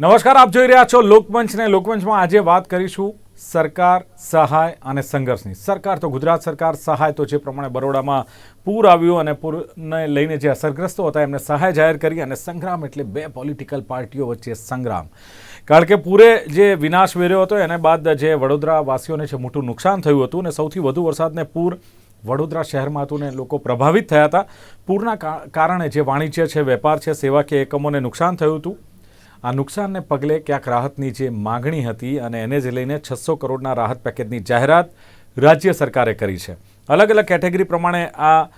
નમસ્કાર, આપ જોઈ રહ્યા છો લોકમંચને. લોકમંચમાં આજે વાત કરીશું સરકાર સહાય અને સંઘર્ષની. સરકાર તો ગુજરાત સરકાર, સહાય તો જે પ્રમાણે બરોડામાં પૂર આવ્યું અને પૂરને લઈને જે અસરગ્રસ્તો હતા, એમને સહાય જાહેર કરી અને સંગ્રામ એટલે બે પોલિટિકલ પાર્ટીઓ વચ્ચે સંગ્રામ. કારણ કે પૂરે જે વિનાશ વેર્યો હતો, એને બાદ જે વડોદરાવાસીઓને છે મોટું નુકસાન થયું હતું અને સૌથી વધુ વરસાદને પૂર વડોદરા શહેરમાં હતું ને લોકો પ્રભાવિત થયા હતા. પૂરના કારણે જે વાણિજ્ય છે, વેપાર છે સેવાકીય એકમોને નુકસાન થયું હતું. આ નુકસાનને પગલે ક્યાંક રાહતની જે માગણી હતી અને એને જ લઈને છસો કરોડના રાહત પેકેજની જાહેરાત રાજ્ય સરકારે કરી છે. અલગ અલગ કેટેગરી પ્રમાણે આ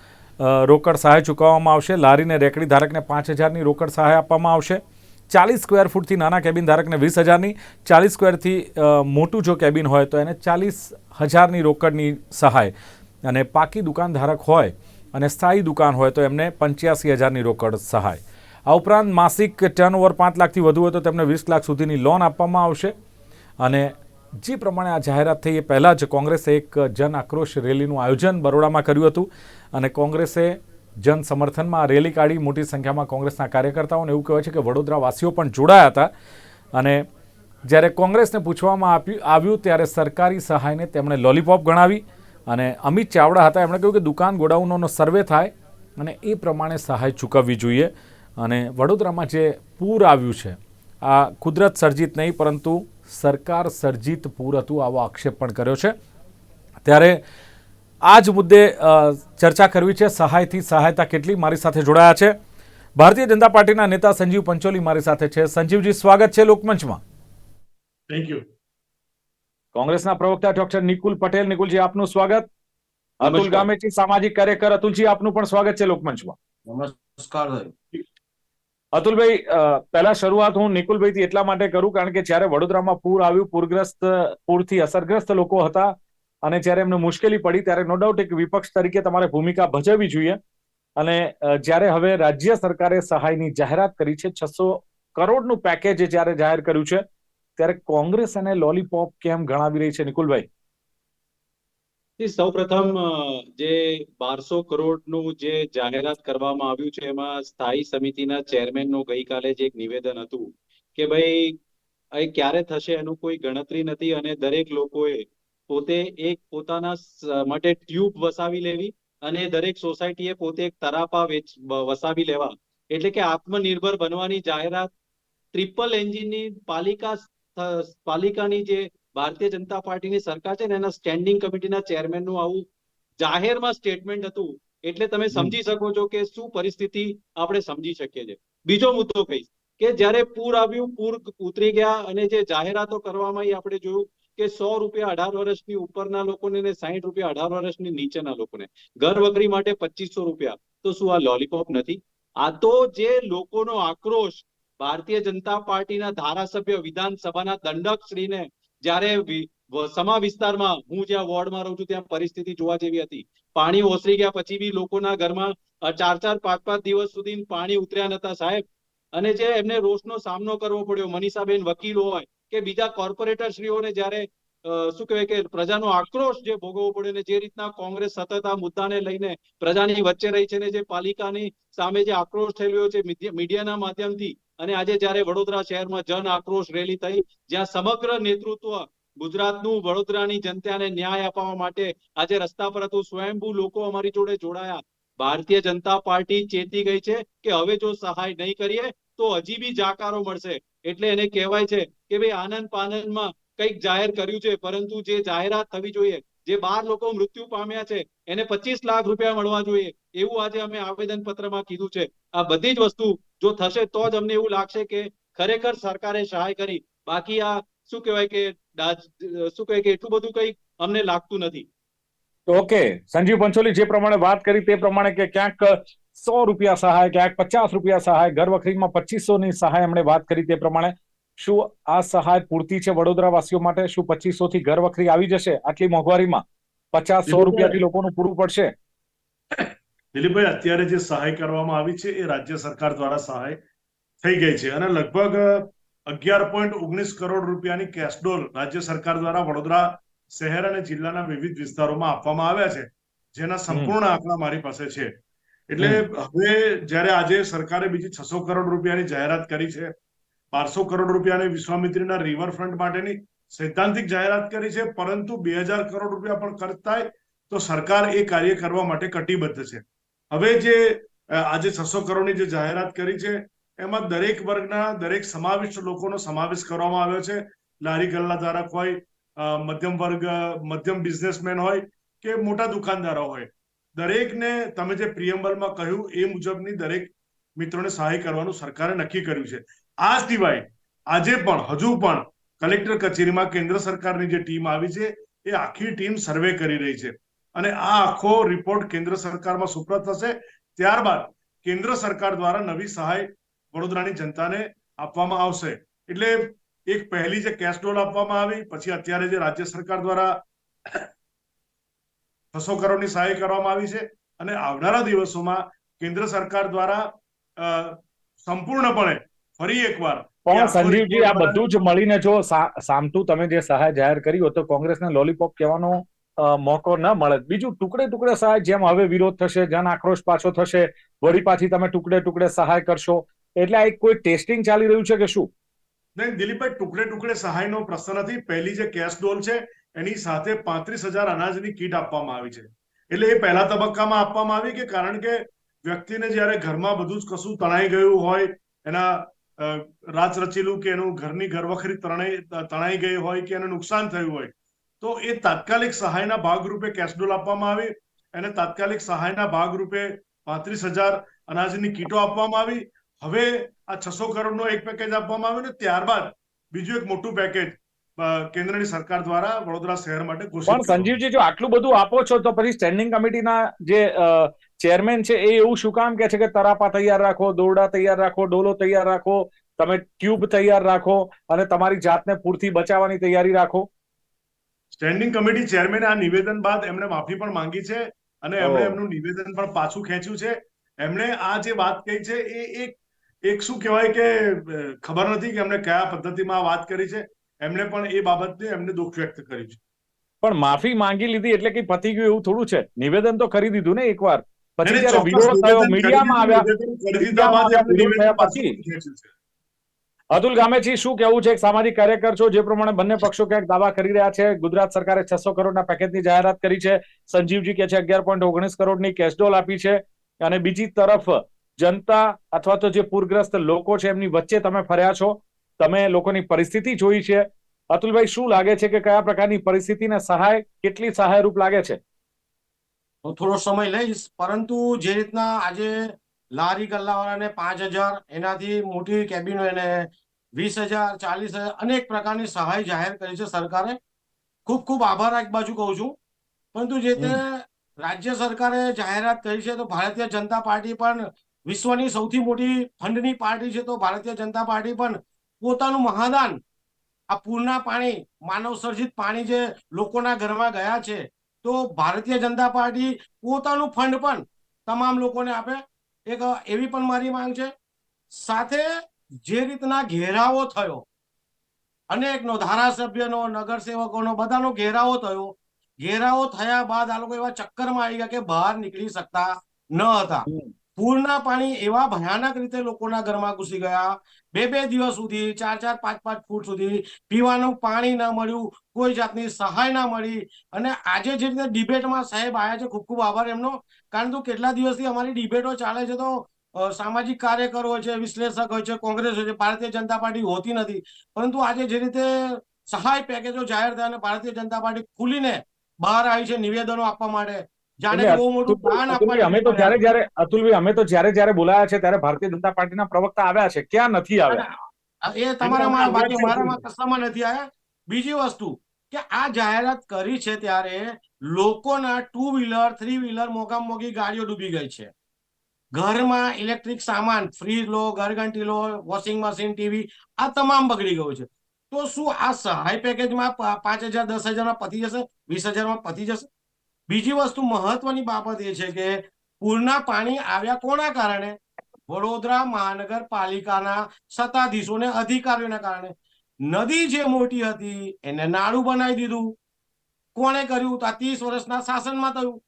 રોકડ સહાય ચૂકવવામાં આવશે. લારીને રેકડી ધારકને પાંચ હજારની રોકડ સહાય આપવામાં આવશે. ચાલીસ સ્ક્વેર ફૂટથી નાના કેબિન ધારકને વીસ હજારની. ચાલીસ સ્ક્વેરથી મોટું જો કેબિન હોય તો એને ચાલીસ હજારની રોકડની સહાય. અને પાકી દુકાન ધારક હોય અને સ્થાયી દુકાન હોય તો એમને પંચ્યાસી હજારની રોકડ સહાય. આ ઉપરાંત માસિક ટર્નઓવર પાંચ લાખથી વધુ હોય તો તેમને વીસ લાખ સુધીની લોન આપવામાં આવશે. અને જે પ્રમાણે આ જાહેરાત થઈ એ પહેલાં જ કોંગ્રેસે એક જન આક્રોશ રેલીનું આયોજન બરોડામાં કર્યું હતું. અને કોંગ્રેસે જન સમર્થનમાં રેલી કાઢી. મોટી સંખ્યામાં કોંગ્રેસના કાર્યકર્તાઓને એવું કહેવાય છે કે વડોદરાવાસીઓ પણ જોડાયા હતા. અને જ્યારે કોંગ્રેસને પૂછવામાં આપ્યું આવ્યું ત્યારે સરકારી સહાયને તેમણે લોલીપોપ ગણાવી. અને અમિત ચાવડા હતા. એમણે કહ્યું કે દુકાન ગોડાઉનોનો સર્વે થાય અને એ પ્રમાણે સહાય ચૂકવવી જોઈએ. અને વડોદરામાં જે પૂર આવ્યું છે આ કુદરત સર્જિત નહીં પરંતુ સરકાર સર્જિત પૂર હતું આવો આક્ષેપ પણ કર્યો છે. ત્યારે આ જ મુદ્દે ચર્ચા કરવી છે. સહાયથી સહાયતા કેટલી મારી સાથે જોડાયા છે. ભારતીય જનતા પાર્ટીના નેતા સંજીવ પંચોલી મારી સાથે છે. સંજીવજી સ્વાગત છે લોકમંચમાં. થેન્ક યુ કોંગ્રેસના પ્રવક્તા ડોક્ટર નિકુલ પટેલ. નિકુલજી આપનું સ્વાગત. અતુલ ગામેજી સામાજિક કાર્યકર અતુલજી આપનું પણ સ્વાગત છે લોકમંચમાં. નમસ્કાર સાહેબ અતુલભાઈ પહેલા શરૂઆત હું નિકુલભાઈથી એટલા માટે કરું કારણ કે જ્યારે વડોદરામાં પૂર આવ્યું, પૂરગ્રસ્ત પૂરથી અસરગ્રસ્ત લોકો હતા અને જ્યારે એમને મુશ્કેલી પડી ત્યારે નો ડાઉટ એક વિપક્ષ તરીકે તમારે ભૂમિકા ભજવવી જોઈએ. અને જ્યારે હવે રાજ્ય સરકારે સહાયની જાહેરાત કરી છે, છસો કરોડનું પેકેજ જ્યારે જાહેર કર્યું છે, ત્યારે કોંગ્રેસ અને લોલીપોપ કેમ ગણાવી રહી છે નિકુલભાઈ? સૌ પ્રથમ જે બારસો કરોડનું જે જાહેરાત કરવામાં આવ્યું છે, એમાં સ્થાયી સમિતિના ચેરમેનનું ગઈકાલે જે એક નિવેદન હતું કે ભાઈ એ ક્યારે થશે એનું કોઈ ગણતરી નથી? અને દરેક લોકોએ પોતે એક પોતાના માટે ટ્યુબ વસાવી લેવી અને દરેક સોસાયટીએ પોતે એક તરાપા વસાવી લેવા. એટલે કે આત્મનિર્ભર બનવાની જાહેરાત ટ્રિપલ એન્જિનની પાલિકા પાલિકાની જે ભારતીય જનતા પાર્ટીની સરકાર છે ને એના સ્ટેન્ડિંગ કમિટીના ચેરમેનનું આવું જાહેરમાં સ્ટેટમેન્ટ હતું. એટલે તમે સમજી શકો છો કે શું પરિસ્થિતિ આપણે સમજી શકીએ છીએ. બીજો મુદ્દો કહીશ કે જ્યારે પૂર આવ્યું પૂર ઉતરી ગયા અને જે જાહેરાતો કરવામાં આપણે જોયું કે સો રૂપિયા અઢાર વર્ષની ઉપરના લોકોને ને સાહીઠ રૂપિયા અઢાર વર્ષની નીચેના લોકોને. ઘર વગરી માટે પચીસો રૂપિયા. તો શું આ લોલીપોપ નથી? આ તો જે લોકોનો આક્રોશ ભારતીય જનતા પાર્ટીના ધારાસભ્ય વિધાનસભાના દંડક શ્રીને જ્યારે સમા વિસ્તારમાં હું જ્યાં વોર્ડમાં રહું છું, ત્યાં પરિસ્થિતિ જોવા જેવી હતી. પાણી ઓસરી ગયા પછી બી લોકોના ઘરમાં ચાર ચાર, પાંચ પાંચ દિવસ સુધી પાણી ઉતર્યા નતા, સાહેબ. અને જે એમને રોષનો સામનો કરવો પડ્યો, મનીષાબેન વકીલ હોય કે બીજા કોર્પોરેટર શ્રીઓને જ્યારે શું કહેવાય કે પ્રજાનો આક્રોશ જે ભોગવવો પડ્યો ને જે રીતના કોંગ્રેસ સતત આ મુદ્દાને લઈને પ્રજાની વચ્ચે રહી છે ને જે પાલિકાની સામે જે આક્રોશ થયેલો છે, મીડિયા- મીડિયાના માધ્યમથી અને આજે જ્યારે વડોદરા શહેરમાં જન આક્રોશ રેલી થઈ, જ્યાં સમગ્ર નેતૃત્વ ગુજરાતનું વડોદરાની જનતાને ન્યાય અપાવવા માટે આજે રસ્તા પર હતું, સ્વયંભૂ લોકો અમારી જોડે જોડાયા. ભારતીય જનતા પાર્ટી ચેતી ગઈ છે કે હવે જો સહાય નહીં કરીએ, તો હજી બી જાકારો મળશે. એટલે એને કહેવાય છે કે ભાઈ આનંદ પાનંદમાં કંઈક જાહેર કર્યું છે, પરંતુ જે જાહેરાત થવી જોઈએ જે બાર લોકો મૃત્યુ પામ્યા છે, એને પચીસ લાખ રૂપિયા મળવા જોઈએ. એવું આજે અમે આવેદન પત્રમાં કીધું છે. આ બધી જ વસ્તુ જો થશે તો જ અમને એવું લાગશે કે ખરેખર સરકારે સહાય કરી. બાકી આ શું કહેવાય કે શું કહેવાય કે એટલું બધું કઈ અમને લાગતું નથી. ઓકે, સંજીવ પંચોલી જે પ્રમાણે વાત કરી તે પ્રમાણે કે ક્યાંક સો રૂપિયા સહાય, ક્યાંક પચાસ રૂપિયા સહાય, ઘર વખરીમાં પચીસો ની સહાય એમણે વાત કરી તે પ્રમાણે શું આ સહાય પૂરતી છે વડોદરા વાસીઓ માટે? શું પચીસો થી ઘર વખરી આવી જશે આટલી મોંઘવારીમાં? પચાસ સો રૂપિયાથી લોકોનું પૂરું પડશે. દિલીપભાઈ અત્યારે જે સહાય કરવામાં આવી છે એ રાજ્ય સરકાર દ્વારા સહાય થઈ ગઈ છે અને લગભગ અગિયાર પોઈન્ટ ઓગણીસ કરોડ રૂપિયાની કેશડોલ રાજ્ય સરકાર દ્વારા વડોદરા શહેર અને જિલ્લાના વિવિધ વિસ્તારોમાં આપવામાં આવ્યા છે. જેના સંપૂર્ણ આંકડા મારી પાસે છે. એટલે હવે જ્યારે આજે સરકારે બીજી છસો કરોડ રૂપિયાની જાહેરાત કરી છે બારસો કરોડ રૂપિયાની વિશ્વામિત્રીના રિવરફ્રન્ટ માટેની સૈદ્ધાંતિક જાહેરાત કરી છે, પરંતુ બે હજાર કરોડ રૂપિયા પણ ખર્ચ થાય તો સરકાર એ કાર્ય કરવા માટે કટિબદ્ધ છે. હવે જે આજે છસો કરોડની જે જાહેરાત કરી છે, એમાં દરેક વર્ગના દરેક સમાવિષ્ટ લોકોનો સમાવેશ કરવામાં આવ્યો છે. લારી ગલ્લા ધારક હોય મધ્યમ વર્ગ, મધ્યમ બિઝનેસમેન હોય કે મોટા દુકાનદારો હોય. દરેકને તમે જે પ્રિયમ્બલમાં કહ્યું એ મુજબની દરેક મિત્રોને સહાય કરવાનું સરકારે નક્કી કર્યું છે. આ સિવાય આજે પણ, હજુ પણ કલેક્ટર કચેરીમાં કેન્દ્ર સરકારની જે ટીમ આવી છે, એ આખી ટીમ સર્વે કરી રહી છે. અને આ આખો રિપોર્ટ કેન્દ્ર સરકારમાં સુપ્રત થશે, ત્યારબાદ કેન્દ્ર સરકાર દ્વારા નવી સહાય વડોદરાની જનતાને આપવામાં આવશે. એટલે એક પહેલી જે કેશ ડોલ આપવામાં આવી, પછી અત્યારે જે રાજ્ય સરકાર દ્વારા છસો કરોડની સહાય કરવામાં આવી છે. અને આવનારા દિવસોમાં કેન્દ્ર સરકાર દ્વારા સંપૂર્ણપણે ફરી એકવાર. પણ સંજીવજી આ બધું જ મળીને જો સામટું તમે જે સહાય જાહેર કરી તો કોંગ્રેસને લોલીપોપ કહેવાનો મોકો ન મળે. બીજું ટુકડે ટુકડે સહાય જેમ હવે વિરોધ થશે જન આક્રોશ પાછો થશે વળી પાછી તમે ટુકડે ટુકડે સહાય કરશો. એટલે આ એક કોઈ ટેસ્ટિંગ ચાલી રહ્યું છે કે શું? નહીં દિલીપભાઈ ટુકડે ટુકડે સહાયનો પ્રશ્ન નથી. પહેલી જે કેશ ડોલ છે એની સાથે પાંત્રીસ હજાર અનાજની કીટ આપવામાં આવી છે. એટલે એ પહેલા તબક્કામાં આપવામાં આવી કે કારણ કે વ્યક્તિને જ્યારે ઘરમાં બધું જ કશું તણાઈ ગયું હોય એના રાચ રચેલું કે એનું ઘરની ઘરવખરી તણાઈ તણાઈ ગઈ હોય કે એને નુકસાન થયું હોય, તો એ તાત્કાલિક સહાયના ભાગરૂપે કેશ ડોલ આપવામાં આવી અને તાત્કાલિક સહાયના ભાગરૂપે પાંત્રીસ હજાર અનાજની કીટો આપવામાં આવી. હવે આ છસો કરોડનો એક પેકેજ આપવામાં આવ્યું ને ત્યારબાદ બીજું એક મોટું પેકેજ કેન્દ્રની સરકાર દ્વારા વડોદરા શહેર માટે ઘોષિત પણ સંજીવજી જો આટલું બધું આપો છો તો પછી સ્ટેન્ડિંગ કમિટીના જે ચેરમેન છે એ એવું શું કામ કે છે કે તરાપા તૈયાર રાખો દોરડા તૈયાર રાખો ડોલો તૈયાર રાખો તમે ટ્યુબ તૈયાર રાખો અને તમારી જાતને પૂરથી બચાવવાની તૈયારી રાખો? સ્ટેન્ડિંગ કમિટી ચેરમેન આ નિવેદન બાદ એમણે માફી પણ માંગી છે અને એમણે એમનું નિવેદન પણ પાછું ખેંચ્યું છે. એમણે આ જે વાત કહી છે એ એક એક શું કહેવાય કે ખબર નથી કે એમણે કયા પદ્ધતિમાં વાત કરી છે. એમણે પણ એ બાબતને એમને દુઃખ વ્યક્ત કર્યું છે. પણ માફી માંગી લીધી એટલે કે પતી ગયું એવું થોડું છે. નિવેદન તો કરી દીધું ને એકવાર. પછી જયારે વિરોધ થયો મીડિયામાં આવ્યા પછી. અતુલ ગામેજી શું કેવું છે? એક સામાજિક કાર્યકર છો જે પ્રમાણે બંને પક્ષો ક્યાંક દાવા કરી રહ્યા છે. ગુજરાત સરકારે છસો કરોડના પેકેજની જાહેરાત કરી છે. સંજીવજી કે છે અગિયાર પોઈન્ટ ઓગણીસ કરોડની કેશડોલ આપી છે. અને બીજી તરફ જનતા અથવા તો જે પૂરગ્રસ્ત લોકો છે એમની વચ્ચે તમે ફર્યા છો. તમે લોકોની પરિસ્થિતિ જોઈ છે. અતુલભાઈ શું લાગે છે કે કયા પ્રકારની પરિસ્થિતિને સહાય કેટલી સહાયરૂપ લાગે છે? હું થોડો સમય લઈશ પરંતુ જે રીતના આજે લારી ગલ્લાવાળાને પાંચ હજાર એનાથી મોટી કેબિનો એને વીસ હજાર ચાલીસ હજાર અનેક પ્રકારની સહાય જાહેર કરી છે સરકારે. ખૂબ ખૂબ આભાર એક બાજુ કહું છું. પરંતુ જે તે રાજ્ય સરકારે જાહેરાત કરી છે તો ભારતીય જનતા પાર્ટી પણ વિશ્વની સૌથી મોટી ફંડની પાર્ટી છે તો ભારતીય જનતા પાર્ટી પણ પોતાનું મહાદાન. આ પૂરના પાણી માનવ સર્જિત પાણી જે લોકોના ઘરમાં ગયા છે, તો ભારતીય જનતા પાર્ટી પોતાનું ફંડ પણ તમામ લોકોને આપે. એક એવી પણ મારી માંગ છે. સાથે જે રીતના ઘેરાવો થયો, અનેકનો ધારાસભ્યનો, નગરસેવકોનો, બધાનો ઘેરાવો થયો. ઘેરાવો થયા બાદ આ લોકો એવા ચક્કરમાં આવી ગયા કે બહાર નીકળી શકતા ન હતા. પૂરના પાણી એવા ભયાનક રીતે લોકોના ઘરમાં ઘૂસી ગયા. બે બે દિવસ સુધી, ચાર ચાર પાંચ પાંચ ફૂટ સુધી પીવાનું પાણી ના મળ્યું, કોઈ જાતની સહાય ના મળી. અને આજે જે રીતે ડિબેટમાં સાહેબ આવ્યા છે, ખૂબ ખૂબ આભાર એમનો. કારણ કે કેટલા દિવસથી અમારી ડિબેટો ચાલે છે તો સામાજિક કાર્યકરો હોય છે, વિશ્લેષક હોય છે, કોંગ્રેસ હોય છે, ભારતીય જનતા પાર્ટી હોતી નથી. પરંતુ આજે જે રીતે સહાય પેકેજો જાહેર થયા અને ભારતીય જનતા પાર્ટી ખુલીને બહાર આવી છે નિવેદનો આપવા માટે જાણે એટલે કે બહુ મોટું દાન અતુલભાઈ, અમે તો જ્યારે જ્યારે અતુલભાઈ અમે તો જ્યારે જ્યારે બોલાયા છે ત્યારે ભારતીય જનતા પાર્ટીના પ્રવક્તા આવ્યા છે. ક્યાં નથી આવ્યા? એ તમારામાં બાકી મારામાં કશામાં નથી આયા બીજી વસ્તુ કે આ જાહેરાત કરી છે ત્યારે લોકોના ટુ વ્હીલર થ્રી વ્હીલર મોગા મોગી ગાડીઓ ડૂબી ગઈ છે. ઘરમાં ઇલેક્ટ્રિક સામાન ફ્રીજ લો ઘરઘંટી લો વોશિંગ મશીન ટીવી આ તમામ બગડી ગયું છે. તો શું આ સહાય પેકેજમાં પાંચ હજાર દસ હજારમાં પતી જશે? વીસ હજારમાં પતી જશે? બીજી વસ્તુ મહત્વની બાબત એ છે કે પૂરના પાણી આવ્યા કોના કારણે? વડોદરા મહાનગરપાલિકાના સત્તાધીશોને અધિકારીઓના કારણે. નદી જે મોટી હતી એને નાળું બનાવી દીધું. કોણે કર્યું? તો આ ત્રીસ વર્ષના શાસનમાં થયું.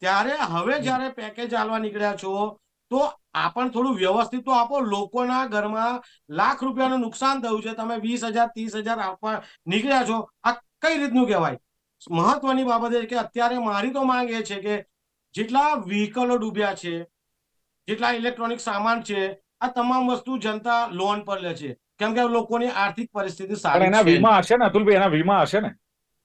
ત્યારે હવે જ્યારે પેકેજ આલવા નીકળ્યા છો, તો આપણ થોડું વ્યવસ્થિત તો આપો. લોકોના ઘરમાં લાખ રૂપિયાનું નુકસાન થયું છે. તમે વીસ હજાર, ત્રીસ હજાર આપવા નીકળ્યા છો. આ કઈ રીતનું કહેવાય? મહત્વની બાબત એ કે અત્યારે મારી તો માંગ એ છે કે જેટલા વ્હીકલો ડૂબ્યા છે જેટલા ઇલેક્ટ્રોનિક સામાન છે આ તમામ વસ્તુ જનતા લોન પર લે છે. કેમ કે લોકોની આર્થિક પરિસ્થિતિ સારી એના વીમા હશે ને અતુલભાઈ એના વીમા હશે ને?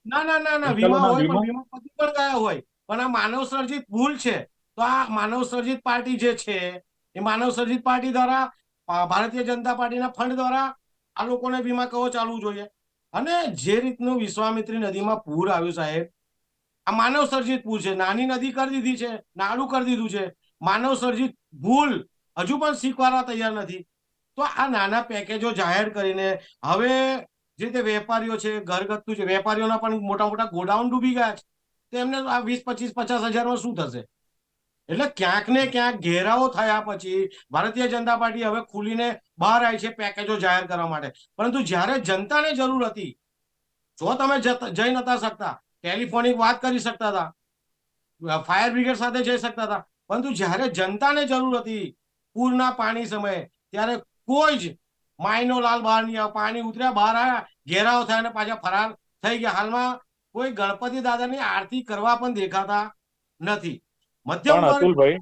ના ના ના ના વીમા હોય? પણ વીમા પતિ પણ ગયા હોય. પણ આ માનવ સર્જિત ભૂલ છે. તો આ માનવ સર્જિત પાર્ટી જે છે એ માનવ સર્જિત પાર્ટી દ્વારા ભારતીય જનતા પાર્ટીના ફંડ દ્વારા આ લોકોને વીમા કવચ ચાલવું જોઈએ. અને જે રીતનું વિશ્વામિત્રી નદીમાં પૂર આવ્યું સાહેબ, આ માનવ સર્જિત પૂર છે. નાની નદી કરી દીધી છે, નાળું કરી દીધું છે. માનવ સર્જિત ભૂલ હજુ પણ સ્વીકારવા તૈયાર નથી. તો આ નાના પેકેજો જાહેર કરીને હવે જે તે વેપારીઓ છે, ઘરગથ્થુ છે, વેપારીઓના પણ મોટા મોટા ગોડાઉન ડૂબી ગયા છે. તો આ વીસ, પચીસ, પચાસ હજારમાં શું થશે? એટલે ક્યાંક ને ક્યાંક ઘેરાવો થયા પછી ભારતીય જનતા પાર્ટી હવે ખુલીને બહાર આવી છે પેકેજો જાહેર કરવા માટે. પરંતુ જ્યારે જનતાને જરૂર હતી, જો તમે જઈ નતા શકતા ટેલિફોનિક વાત કરી શકતા હતા ફાયર બ્રિગેડ સાથે જઈ શકતા હતા, પરંતુ જ્યારે જનતાને જરૂર હતી પૂરના પાણી સમયે, ત્યારે કોઈ જ માયનો લાલ બહાર નહીં આવ્યો. પાણી ઉતર્યા, બહાર આવ્યા, ઘેરાવ થયા અને પાછા ફરાર થઈ ગયા. હાલમાં કોઈ ગણપતિ દાદાની આરતી કરવા પણ દેખાતા નથી. મધ્યમ પણ અતુલભાઈ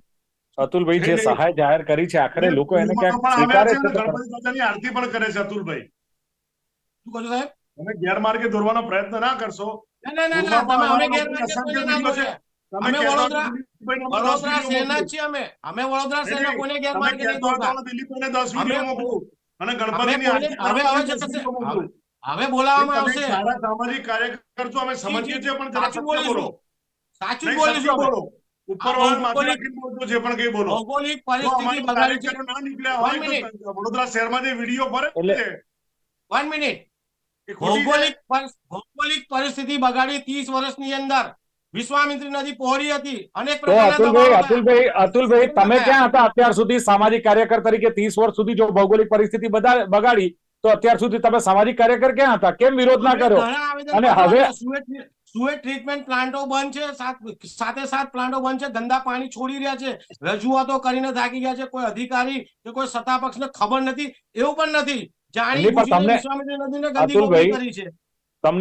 અતુલભાઈ જે. સહાય જાહેર કરી છે આખરે લોકો એને ક્યાંક સ્વીકારે છે. ગણપતિ દાદાની આરતી પણ કરે છે અતુલભાઈ. શું કહો સાહેબ? તમે ગેરમાર્ગે દોરવાનો પ્રયત્ન ના કરશો. ના ના ના ના તમે અમે ગેરમાર્ગે લોકો કોઈને અસંખ્ય ના વીડિયો દોર્યા. છે. તમે અમે વડોદરા વડોદરા સેના છીએ અમે. અમે વડોદરા સેના કોઈને મોકલું. નહીં, નહીં, તમે ગેરમાર્ગે નહીં દોરતા. દિલીપભાઈને દસ અમે મોકલું અને ગણપતિની હવે હવે જશે હવે બોલાવવામાં આવશે. સારા સામાજિક કાર્યકર છો અમે સમજીએ છીએ પણ જરા સાચું સત્ય બોલો બોલીશું સાચું બોલીશું બોલો. ભૌગોલિક- રાખીને બોલજો જે પણ કંઈ બોલો. ભૌગોલિક પરિસ્થિતિ બગાડી છે. ના નીકળ્યા હોય તો વડોદરા શહેરમાં જે વીડિયો ભરે છે વન મિનિટ. ભૌગોલિક ભૌગોલિક પરિસ્થિતિ બગાડી ત્રીસ વર્ષની અંદર વિશ્વામિત્રી નદી પહોરી હતી. અનેક પ્રકારના અતુલભાઈ અતુલભાઈ અતુલભાઈ તમે ક્યાં હતા અત્યાર સુધી સામાજિક કાર્યકર તરીકે ત્રીસ વર્ષ સુધી જો ભૌગોલિક પરિસ્થિતિ બધા બગાડી તો અત્યાર સુધી તમે સામાજિક કાર્યકર ક્યાં હતા? કેમ વિરોધ ના કર્યો? અને હવે-. સુએજ- ટ્રીટમેન્ટ પ્લાન્ટો બંધ છે સાથે સાત પ્લાન્ટો બંધ છે ધંધા પાણી છોડી રહ્યા છે રજૂઆતો કરીને થાકી ગયા છે કોઈ અધિકારી કે કોઈ સત્તા પક્ષને ખબર નથી એવું પણ નથી. જાણી તમને-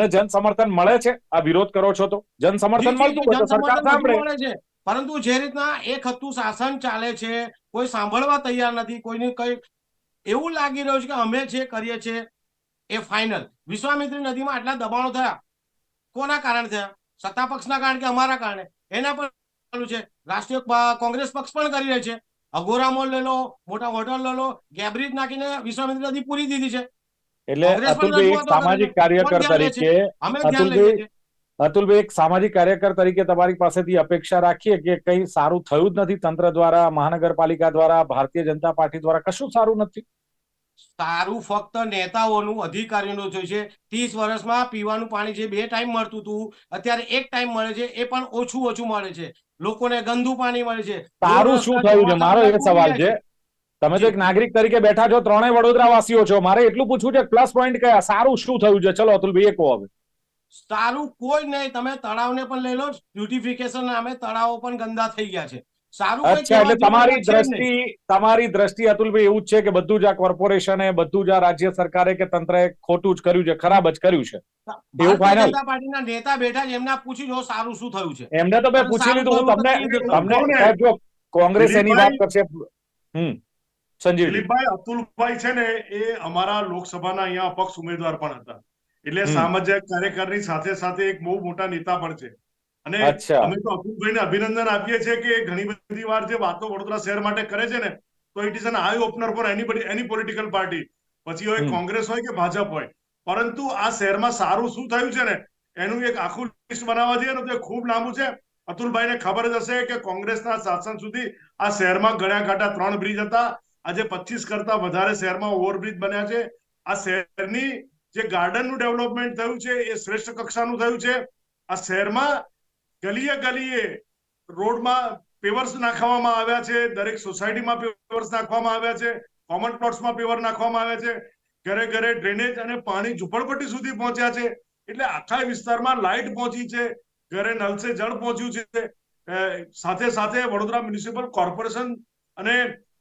જન સમર્થન મળે છે? આ વિરોધ કરો છો તો? જન સમર્થન મળતું હોય તો સરકાર સાંભળે. છે. પરંતુ જે રીતના એક હતું શાસન ચાલે છે કોઈ સાંભળવા તૈયાર નથી કોઈને કઈ એવું લાગી રહ્યું છે કે અમે જે કરીએ છીએ એ ફાઇનલ વિશ્વામિત્રી નદીમાં આટલા દબાણો થયા. કોના કારણે થયા? સત્તા પક્ષના કારણે કે અમારા કારણે? એના પર ચાલુ છે. રાષ્ટ્રીય કોંગ્રેસ પક્ષ પણ કરી રહી છે. અગોરા મોલ લઈ લો મોટા હોટલ લઈ લો ગેબ્રિજ નાખીને વિશ્વામિત્ર નદી પૂરી દીધી છે. એટલે અતુલભાઈ એક સામાજિક કાર્યકર? તરીકે અતુલભાઈ, અતુલભાઈ એક સામાજિક કાર્યકર તરીકે તમારી પાસેથી અપેક્ષા રાખીએ કે કંઈ સારું થયું જ નથી તંત્ર દ્વારા મહાનગરપાલિકા દ્વારા ભારતીય જનતા પાર્ટી દ્વારા. કશું સારું નથી. સારું ફક્ત નેતાઓનું અધિકારીઓનું જોઈ છે. ત્રીસ વર્ષમાં પીવાનું પાણી જે બે ટાઈમ મળતું હતું અત્યારે એક ટાઈમ મળે છે એ પણ ઓછું ઓછું મળે છે. લોકોને ગંદુ પાણી મળે છે. સારું શું થયું છે? મારો એ સવાલ છે. તમે તો એક નાગરિક તરીકે બેઠા છો ત્રણેય વડોદરા વાસીઓ છો. મારે એટલું પૂછવું છે પ્લસ પોઈન્ટ કયા? સારું શું થયું છે? ચલો અતુલભાઈ એ કહો હવે. સારું કોઈ નહીં. તમે તળાવને પણ લઈ લો. બ્યુટિફિકેશન નામે તળાવો પણ ગંદા થઈ ગયા છે. અચ્છા એટલે તમારી. દ્રષ્ટિ તમારી દ્રષ્ટિ અતુલભાઈ એવું જ છે કે બધું જ આ કોર્પોરેશને બધું જ આ રાજ્ય સરકારે કે તંત્રએ ખોટું જ કર્યું છે ખરાબ જ કર્યું છે. એવું જનતા પાર્ટીના નેતા બેઠા છે એમને પૂછી જો સારું શું થયું છે? એમને તો મેં પૂછી લીધું હું તમને તમને જો કોંગ્રેસ એની વાત કરશે હમ સંજીવ દિલીપભાઈ અતુલભાઈ છે ને એ અમારા લોકસભાના અહીંયા અપક્ષ ઉમેદવાર પણ હતા. એટલે સામાજિક કાર્યકરની સાથે સાથે એક બહુ મોટા નેતા પણ છે. અને અમે તો અતુલભાઈને અભિનંદન આપીએ છીએ કે ઘણી બધી વાર જે વાતો વડોદરા શહેર માટે કરે છે ને તો it is an eye opener for any any political party પછી હોય કોંગ્રેસ હોય કે ભાજપ હોય. પરંતુ આ શહેરમાં સારું શું થયું છે ને એનું એક આખું લિસ્ટ બનાવવા જઈએ ને તો ખૂબ લાંબુ છે. અતુલભાઈને ખબર જ હશે કે કોંગ્રેસના શાસન સુધી આ શહેરમાં ગળ્યા ઘાટા ત્રણ બ્રિજ હતા. આજે પચીસ કરતા વધારે શહેરમાં ઓવરબ્રિજ બન્યા છે. આ શહેરની જે ગાર્ડનનું ડેવલપમેન્ટ થયું છે એ શ્રેષ્ઠ કક્ષાનું થયું છે. આ શહેરમાં ગલીએ ગલીએ રોડમાં પેવર્સ નાખવામાં આવ્યા છે દરેક સોસાયટીમાં પેવર્સ નાખવામાં આવ્યા છે કોમન પ્લોટ્સમાં પેવર નાખવામાં આવ્યા છે. ઘરે ઘરે ડ્રેનેજ અને પાણી ઝુંપડપટ્ટી સુધી પહોંચ્યા છે. એટલે આખા વિસ્તારમાં લાઇટ પહોંચી છે ઘરે નલસે જળ પહોંચ્યું છે. સાથે સાથે વડોદરા મ્યુનિસિપલ કોર્પોરેશન અને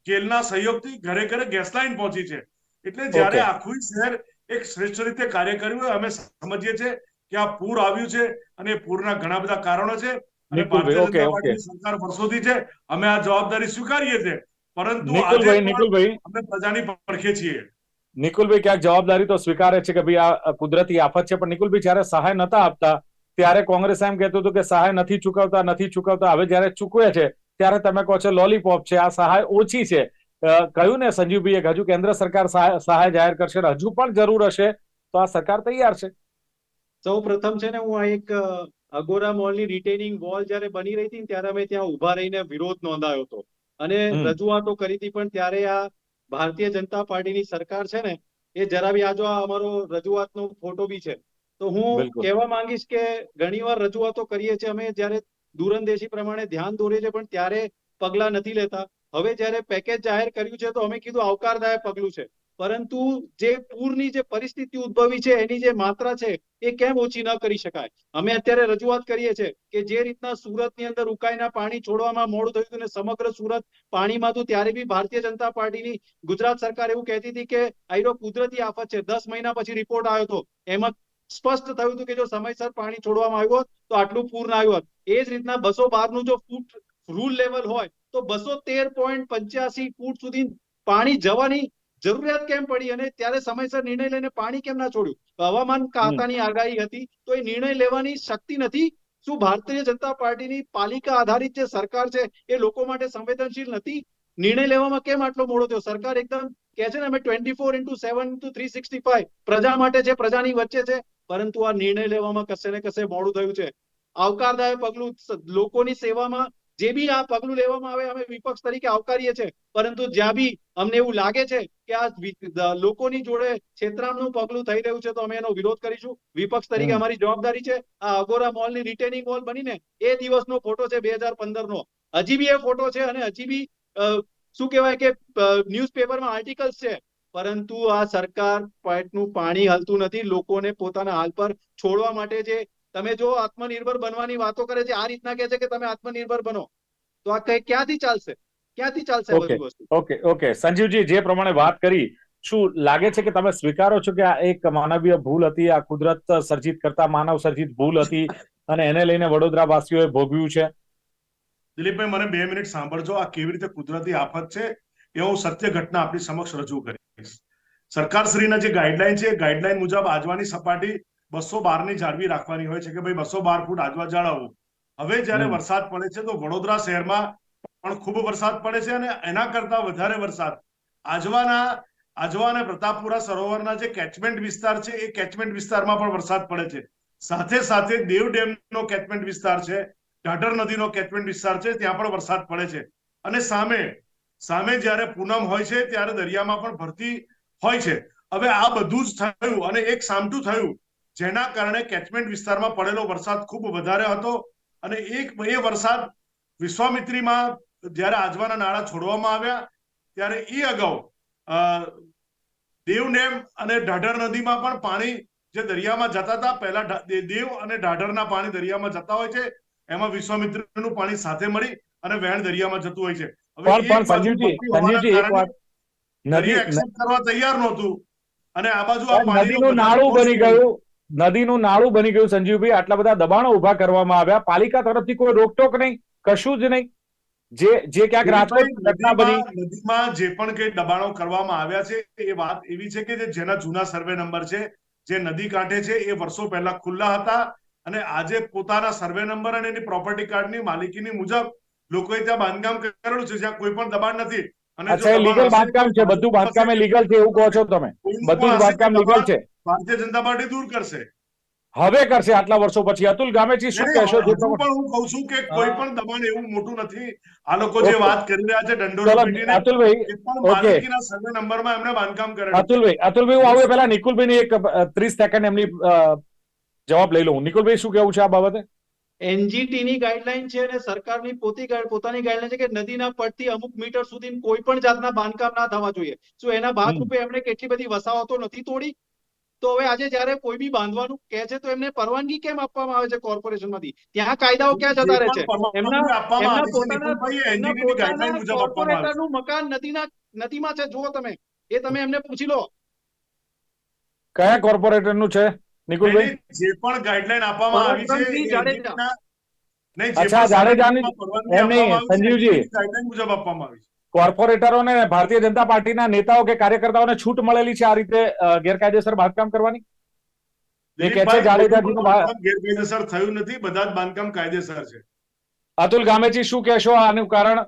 કેલના સહયોગથી ઘરે ઘરે ગેસ લાઇન પહોંચી છે. એટલે જ્યારે આખું શહેર એક શ્રેષ્ઠ રીતે કાર્ય કર્યું અમે સમજીએ છીએ કે આ પૂર આવ્યું છે અને પૂરના ઘણા બધા કારણો છે. અને ભારતીય જનતા. પાર્ટીની સરકાર વર્ષોથી છે. અમે આ જવાબદારી સ્વીકારીએ છીએ. પરંતુ આજે નિકુલભાઈ અમે પ્રજાની પડખે છીએ. નિકુલભાઈ ક્યાંક જવાબદારી તો સ્વીકારે છે કે ભાઈ આ કુદરતી આફત છે પણ નિકુલભાઈ જયારે સહાય નતા આપતા ત્યારે કોંગ્રેસ એમ કહેતું હતું કે સહાય નથી ચૂકવતા નથી ચૂકવતા. હવે જયારે ચૂકવે છે ત્યારે તમે કહો છો લોલીપોપ છે. આ સહાય ઓછી છે. કહ્યું ને સંજીવભાઈએ હજુ કેન્દ્ર સરકાર સહાય જાહેર કરશે હજુ પણ જરૂર હશે તો આ સરકાર તૈયાર છે. સૌ પ્રથમ છે ને હું આ એક અગોરા મોલની રિટેનિંગ વોલ જયારે બની રહી હતી ત્યારે અમે ત્યાં ઊભા રહીને વિરોધ નોંધાયો હતો. અને રજૂઆતો કરી હતી પણ ત્યારે આ ભારતીય જનતા પાર્ટીની સરકાર છે ને એ જરા બી આજો આ અમારો રજૂઆતનો ફોટો બી છે. તો હું. કહેવા માંગીશ કે ઘણીવાર રજૂઆતો કરીએ છીએ અમે જયારે દૂરંદેશી પ્રમાણે ધ્યાન દોરીએ છીએ પણ ત્યારે પગલા નથી લેતા. હવે જયારે પેકેજ જાહેર કર્યું છે તો અમે કીધું આવકારદાયક પગલું છે. પરંતુ જે પૂરની જે પરિસ્થિતિ ઉદ્ભવી છે, એની જે માત્રા છે, એ કેમ ઓછી ન કરી શકાય? અમે અત્યારે રજૂઆત કરીએ છીએ કે જે રીતના સુરતની અંદર ઉકાઈના પાણી છોડવામાં મોડું થયું હતું સમગ્ર સુરત પાણીમાં હતું, ત્યારે બી ભારતીય જનતા પાર્ટીની ગુજરાત સરકાર એવું કહેતી હતી કે આઈરો કુદરતી આફત છે. દસ મહિના પછી રિપોર્ટ આવ્યો હતો. એમાં સ્પષ્ટ થયું હતું કે જો સમયસર પાણી છોડવામાં આવ્યું હોત, તો આટલું પૂર ના આવ્યું હોત. એ જ રીતના બસો બારનું જો ફૂટ રૂલ લેવલ હોય, તો બસો તેર પોઈન્ટ પંચ્યાસી ફૂટ સુધી પાણી જવાની જરૂરિયાત કેમ પડી અને ત્યારે સમયસર નિર્ણય લઈને પાણી કેમ ના છોડ્યું? હવામાન ખાતાની આગાહી હતી તો એ નિર્ણય લેવાની શક્તિ નથી. શું ભારતીય જનતા પાર્ટીની પાલિકા આધારિત જે સરકાર છે એ લોકો માટે સંવેદનશીલ નથી? નિર્ણય લેવામાં કેમ આટલો મોડો થયો? સરકાર એકદમ કે છે ને અમે twenty four into seven into three sixty five પ્રજા માટે છે પ્રજાની વચ્ચે છે. પરંતુ આ નિર્ણય લેવામાં કશે ને કશે મોડું થયું છે. આવકારદાયક પગલું લોકોની સેવામાં જે બી આ પગલું લેવામાં આવે અમે વિપક્ષ તરીકે આવકારીએ છીએ. પરંતુ જ્યાં બી અમને એવું લાગે છે કે આ લોકોની જોડે છેતરામનું પગલું થઈ રહ્યું છે તો અમે એનો વિરોધ કરીશું. વિપક્ષ તરીકે અમારી જવાબદારી છે આ અગોરા મોલની રિટેનિંગ મોલ બનીને એ દિવસનો ફોટો છે બે હજાર પંદર નો હજી બી એ ફોટો છે અને હજી બી શું કહેવાય કે ન્યૂઝપેપરમાં આર્ટિકલ્સ છે. પરંતુ આ સરકાર પેટનું પાણી હલતું નથી લોકોને પોતાના હાલ પર છોડવા માટે જે તમે જો આત્મનિર્ભર બનવાની વાતો કરે છે આ રીતના કહે છે કે તમે આત્મનિર્ભર બનો. તો આ કઈ ક્યાંથી ચાલશે? ક્યાંથી ચાલશે. વસ્તુ? Okay okay. સંજીવજી જે પ્રમાણે વાત કરી શું લાગે છે કે તમે સ્વીકારો છો કે આ એક માનવીય ભૂલ હતી આ કુદરત સર્જિત કરતા માનવ સર્જિત ભૂલ હતી અને એને લઈને વડોદરા વાસીઓએ ભોગવ્યું છે? દિલીપભાઈ મને બે મિનિટ સાંભળજો આ કેવી રીતે કુદરતી આફત છે એ હું સત્ય ઘટના આપણી સમક્ષ રજૂ કરીશ. સરકારશ્રીના જે ગાઈડલાઈન છે ગાઈડલાઈન મુજબ આજવાની સપાટી બસો બારની જાળવી રાખવાની હોય છે કે ભાઈ બસો બાર ફૂટ આજવા જાળવવું. હવે જ્યારે વરસાદ પડે છે તો વડોદરા શહેરમાં પણ ખૂબ વરસાદ પડે છે અને એના કરતા વધારે વરસાદ. આજવાના આજવા અને પ્રતાપપુરા સરોવરના જે કેચમેન્ટ વિસ્તાર છે એ કેચમેન્ટ વિસ્તારમાં પણ વરસાદ પડે છે. સાથે સાથે દેવ ડેમનો કેચમેન્ટ વિસ્તાર છે ઢાઢર નદીનો કેચમેન્ટ વિસ્તાર છે ત્યાં પણ વરસાદ પડે છે. અને સામે સામે જ્યારે પૂનમ હોય છે ત્યારે દરિયામાં પણ ભરતી હોય છે. હવે આ બધું જ થયું અને એક સામટું થયું જેના કારણે કેચમેન્ટ વિસ્તારમાં પડેલો વરસાદ ખૂબ વધારે હતો અને એક એ વરસાદ વિશ્વામિત્રીમાં જ્યારે આજવાના નાળા છોડવામાં આવ્યા ત્યારે એ અગાઉ દેવ ડેમ અને ઢાઢર નદીમાં પણ પાણી જે દરિયામાં જતા હતા પહેલા દેવ અને ઢાઢરના પાણી દરિયામાં જતા હોય છે એમાં વિશ્વામિત્રનું પાણી સાથે મળી અને વહેણ દરિયામાં જતું હોય છે. હવે કરવા તૈયાર નહોતું અને આ બાજુ આ પણ પાણીનો નાળું બની ગયું. નદીનું નાળું બની ગયું સંજીવભાઈ. આટલા બધા દબાણો ઊભા કરવામાં આવ્યા. પાલિકા તરફથી કોઈ રોકટોક નહીં કશું જ નહીં. જે જે ક્યાંક રાજકોટ ઘટના બની નદીમાં જે પણ કઈ દબાણો કરવામાં આવ્યા છે એ વાત એવી છે કે જે જેના જૂના સર્વે નંબર છે જે નદી કાંઠે છે એ વર્ષો પહેલા ખુલ્લા હતા. અને આજે પોતાના સર્વે નંબર અને એની પ્રોપર્ટી કાર્ડની માલિકીની મુજબ લોકોએ ત્યાં બાંધકામ કરેલું છે જ્યાં કોઈ પણ દબાણ નથી. અને લીગલ બાંધકામ છે બધું બાંધકામ લીગલ છે એવું કહો છો તમે. બધું બાંધકામ લીગલ છે. ભારતીય જનતા પાર્ટી દૂર કરશે. હવે કરશે. આટલા વર્ષો પછી અતુલ ગામેજી શું કહેશો? પણ હું કહું છું કે કોઈ પણ દબાણ એવું મોટું નથી. આ લોકો જે વાત કરી રહ્યા છે દંડોરો પીટીને અતુલભાઈ ઓકે. સર્વે નંબરમાં એમણે બાંધકામ કરેલું અતુલભાઈ અતુલભાઈ હું આવું પહેલા નિકુલભાઈની એક ત્રીસ સેકન્ડ એમની જવાબ લઈ લઉં. નિકુલભાઈ શું કેવું છે આ બાબતે? એનજીટી ની ગાઈડલાઈન છે અને સરકારની પોતી પોતાની ગાઈડલાઈન છે કે નદીના પડતી અમુક મીટર સુધી કોઈ પણ જાતના બાંધકામ ના થવા જોઈએ. શું એના. ભાગરૂપે એમણે કેટલી બધી વસાહતો નથી તોડી? તો હવે આજે જયારે કોઈ બી બાંધવાનું કે છે તો એમને પરવાનગી કેમ આપવામાં આવે છે કોર્પોરેશનમાંથી? ત્યાં કાયદાઓ ક્યાં જતા રહે છે? એમના એમના પોતાના ની. કોર્પોરેટરનું મકાન નદીના નદીમાં છે. જુઓ તમે. એ તમે એમને પૂછી લો. કયા કોર્પોરેટરનું છે નિકુલભાઈ? જે પણ ગાઈડલાઈન આપવામાં આવી છે ના- નહીં, અચ્છા, જાડેજાની- એમ નહીં, સંજીવજી. ગાઈડલાઈન મુજબ આપવામાં આવી છે. કોર્પોરેટરોને ભારતીય જનતા પાર્ટીના નેતાઓ કે કાર્યકર્તાઓને છૂટ મળેલી છે આ રીતે ગેરકાયદેસર બાંધકામ કરવાની? ગેરકાયદેસર થયું નથી બધા જ બાંધકામ કાયદેસર છે. અતુલ ગામેજી શું કહેશો આનું કારણ?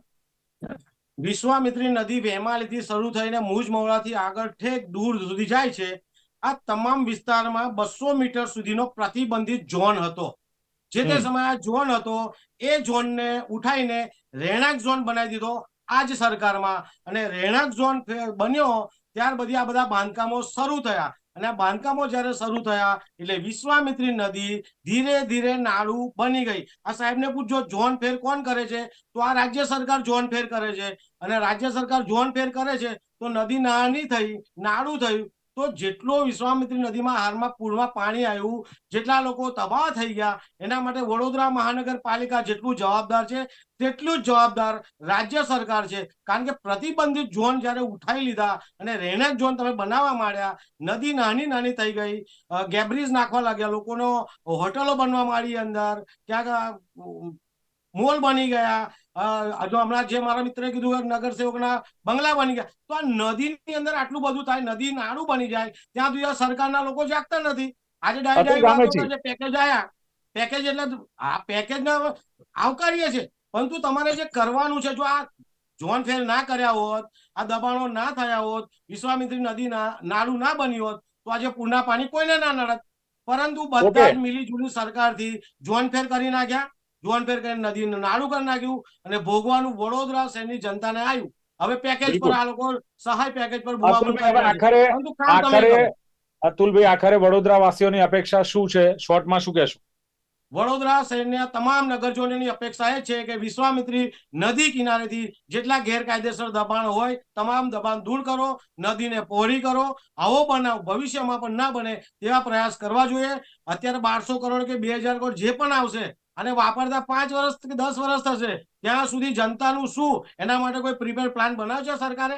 વિશ્વામિત્રી નદી વેમાલીથી શરૂ થઈને મુજ મવડાથી આગળ ઠેક દૂર સુધી જાય છે. આ તમામ વિસ્તારમાં બસો મીટર સુધીનો પ્રતિબંધિત ઝોન હતો. જે તે સમયે આ ઝોન હતો એ ઝોનને ઉઠાઈને રહેણાંક ઝોન બનાવી દીધો. આ જ સરકારમાં અને રહેણાંક ઝોન બન્યો ત્યાર બધી આ બધા બાંધકામો શરૂ થયા. અને આ બાંધકામો જ્યારે શરૂ થયા એટલે વિશ્વામિત્રી નદી ધીરે ધીરે નાળું બની ગઈ. આ સાહેબને પૂછજો, ઝોન ફેર કોણ કરે છે? તો આ રાજ્ય સરકાર ઝોન ફેર કરે છે. અને રાજ્ય સરકાર ઝોન ફેર કરે છે તો નદી નાની થઈ, નાળું થયું. તો જેટલો વિશ્વામિત્રી નદીમાં હાલમાં પૂરમાં પાણી આવ્યું, જેટલા લોકો તબાહ થઈ ગયા, એના માટે વડોદરા મહાનગરપાલિકા જેટલું જવાબદાર છે, તેટલું જ જવાબદાર રાજ્ય સરકાર છે. કારણ કે પ્રતિબંધિત ઝોન જ્યારે ઉઠાવી લીધા અને રહેણાંક ઝોન તમે બનાવવા માંડ્યા, નદી નાની નાની થઈ ગઈ ગેબ્રિજ નાખવા લાગ્યા, લોકોનો હોટલો બનવા માંડી અંદર, ક્યાંક મોલ બની ગયા જો હમણાં જે મારા મિત્રએ કીધું કે નગરસેવકના બંગલા બની ગયા. તો આ નદીની અંદર આટલું બધું થાય નદી નાનું બની જાય ત્યાં સુધી સરકારના લોકો જાગતા નથી. આજે ડાયરેક્ટ પેકેજ આયા. પેકેજ એટલે આ પેકેજ આવકારીએ છે પરંતુ તમારે જે કરવાનું છે જો આ જોન ફેર ના કર્યા હોત આ દબાણો ના થયા હોત વિશ્વામિત્રી નદી ના નાળું ના બની હોત તો આજે પૂરના પાણી કોઈને ના નડત. પરંતુ બધા. જ મિલી જુલી સરકારથી જોન ફેર કરી નાખ્યા. જોન ફેર કરીને નદી નાળું કરી નાખ્યું અને ભોગવાનું વડોદરા શહેરની જનતાને આવ્યું હવે પેકેજ પર આ લોકો સહાય પેકેજ પર અતુલભાઈ. આખરે અતુલભાઈ વડોદરા વાસીઓની અપેક્ષા શું છે? શોર્ટમાં શું કહેશું? વડોદરા શહેરના તમામ નગરજનોની અપેક્ષા એ છે કે વિશ્વામિત્રી નદી કિનારેથી જેટલા ગેરકાયદેસર દબાણ હોય તમામ દબાણ દૂર કરો નદીને પહોળી કરો. આવો બનાવ ભવિષ્યમાં પણ ના બને તેવા પ્રયાસ કરવા જોઈએ. અત્યારે બારસો કરોડ કે બે હજાર કરોડ જે પણ આવશે અને વાપરતા પાંચ વર્ષ કે દસ વર્ષ થશે. ત્યાં સુધી જનતાનું શું? એના માટે કોઈ પ્રિપેર પ્લાન બનાવ્યો છે સરકારે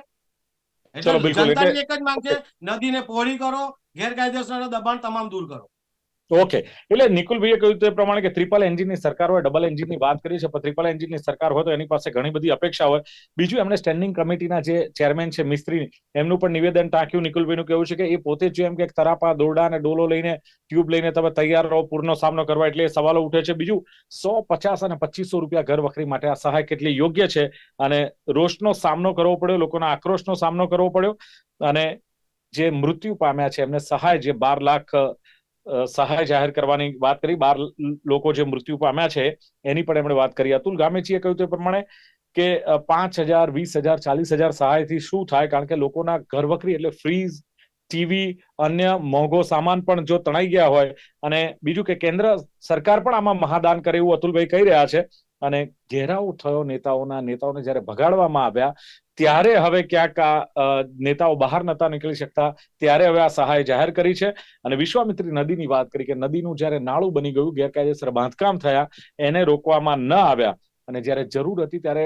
એટલે. જનતાની એક જ માંગ છે નદીને પહોળી કરો ગેરકાયદેસર દબાણ તમામ દૂર કરો. ઓકે એટલે નિકુલભાઈએ કહ્યું તે પ્રમાણે કે ત્રિપલ એન્જિનની સરકાર હોય, ડબલ એન્જિનની વાત કરી છે પણ ત્રિપલ એન્જિનની સરકાર હોય તો એની પાસે ઘણી બધી અપેક્ષા હોય. બીજું એમણે સ્ટેન્ડિંગ કમિટીના જે ચેરમેન છે, મિસ્ત્રી, એમનું પણ નિવેદન ટાંક્યું નિકુલભાઈનું કેવું છે કે એ પોતે જ એમ કે તરાપા, દોરડા અને ડોલો લઈને ટ્યુબ લઈને તમે તૈયાર રહો, પૂરનો સામનો કરવા એટલે સવાલો ઉઠે છે. બીજું, સો પચાસ અને પચીસો રૂપિયા ઘર વખરી માટે આ સહાય કેટલી યોગ્ય છે અને રોષનો સામનો કરવો પડ્યો, લોકોના આક્રોશનો સામનો કરવો પડ્યો અને જે મૃત્યુ પામ્યા છે, એમને સહાય જે બાર લાખ સહાય જાહેર કરવાની વાત કરી. બાર લોકો જે મૃત્યુ પામ્યા છે, એની પણ એમણે વાત કરી. અતુલ ગામેચીએ કહ્યું તે પ્રમાણે કે પાંચ હજાર, વીસ હજાર, ચાલીસ હજાર સહાયથી શું થાય? કારણ કે લોકોના ઘરવકરી એટલે ફ્રીજ ટીવી, અન્ય મોંઘો સામાન પણ જો તણાઈ ગયા હોય અને બીજું કે કેન્દ્ર સરકાર પણ આમાં મહાદાન કરે એવું અતુલભાઈ કહી રહ્યા છે. અને ઘેરાવ થયો નેતાઓના, નેતાઓને જ્યારે ભગાડવામાં આવ્યા, ત્યારે હવે ક્યાંક આ નેતાઓ બહાર નતા નીકળી શકતા, ત્યારે હવે આ સહાય જાહેર કરી છે. અને વિશ્વામિત્રી નદીની વાત કરી કે નદીનું જ્યારે નાળું બની ગયું, ગેરકાયદેસર બાંધકામ થયા, એને રોકવામાં ન આવ્યા. અને જ્યારે જરૂર હતી ત્યારે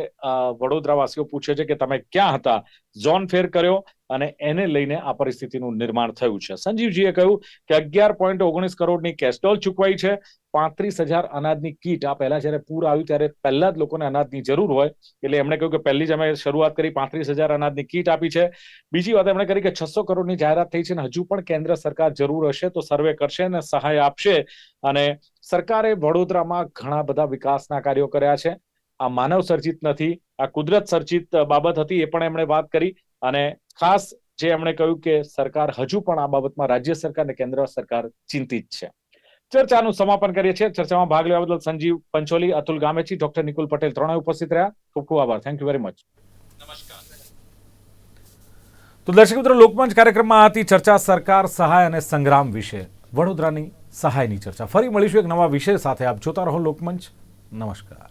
વડોદરાવાસીઓ પૂછે છે કે તમે ક્યાં હતા? ઝોન ફેર કર્યો અને એને લઈને આ પરિસ્થિતિનું નિર્માણ થયું છે. સંજીવજીએ કહ્યું કે અગિયાર પોઈન્ટ ઓગણીસ કરોડની કેસ્ટોલ ચૂકવાઈ છે. પાંત્રીસ હજાર અનાજની કીટ, આ પહેલા જ્યારે પૂર આવ્યું ત્યારે પહેલા જ લોકોને અનાજની જરૂર હોય, એટલે એમણે કહ્યું કે પહેલી જ અમે શરૂઆત કરી પાંત્રીસ હજાર અનાજની કીટ આપી છે. બીજી વાત એમણે કરી કે છસો કરોડની જાહેરાત થઈ છે અને હજુ પણ કેન્દ્ર સરકાર જરૂર હશે તો સર્વે કરશે અને સહાય આપશે. અને સરકારે વડોદરામાં ઘણા બધા વિકાસના કાર્યો કર્યા છે. આ માનવ સર્જિત નથી આ કુદરત સર્જિત બાબત હતી એ પણ એમણે વાત કરી અને ખાસ જે એમણે કહ્યું કે સરકાર હજુ પણ આ બાબતમાં રાજ્ય સરકાર અને કેન્દ્ર સરકાર ચિંતિત છે. ચર્ચાનું સમાપન કરીએ છીએ. ચર્ચામાં ભાગ લેવા બદલ સંજીવ પંચોલી અતુલ ગામેચી ડોક્ટર નિકુલ પટેલ ત્રણેય ઉપસ્થિત રહ્યા. ખૂબ ખૂબ આભાર. થેન્ક યુ વેરી મચ નમસ્કાર. તો દર્શક મિત્રો લોકમંચ કાર્યક્રમમાં હતી ચર્ચા સરકાર સહાય અને સંગ્રામ વિશે. વડોદરાની સહાયની ચર્ચા. ફરી મળીશું એક નવા વિષય સાથે. આપ જોતા રહો લોકમંચ. નમસ્કાર.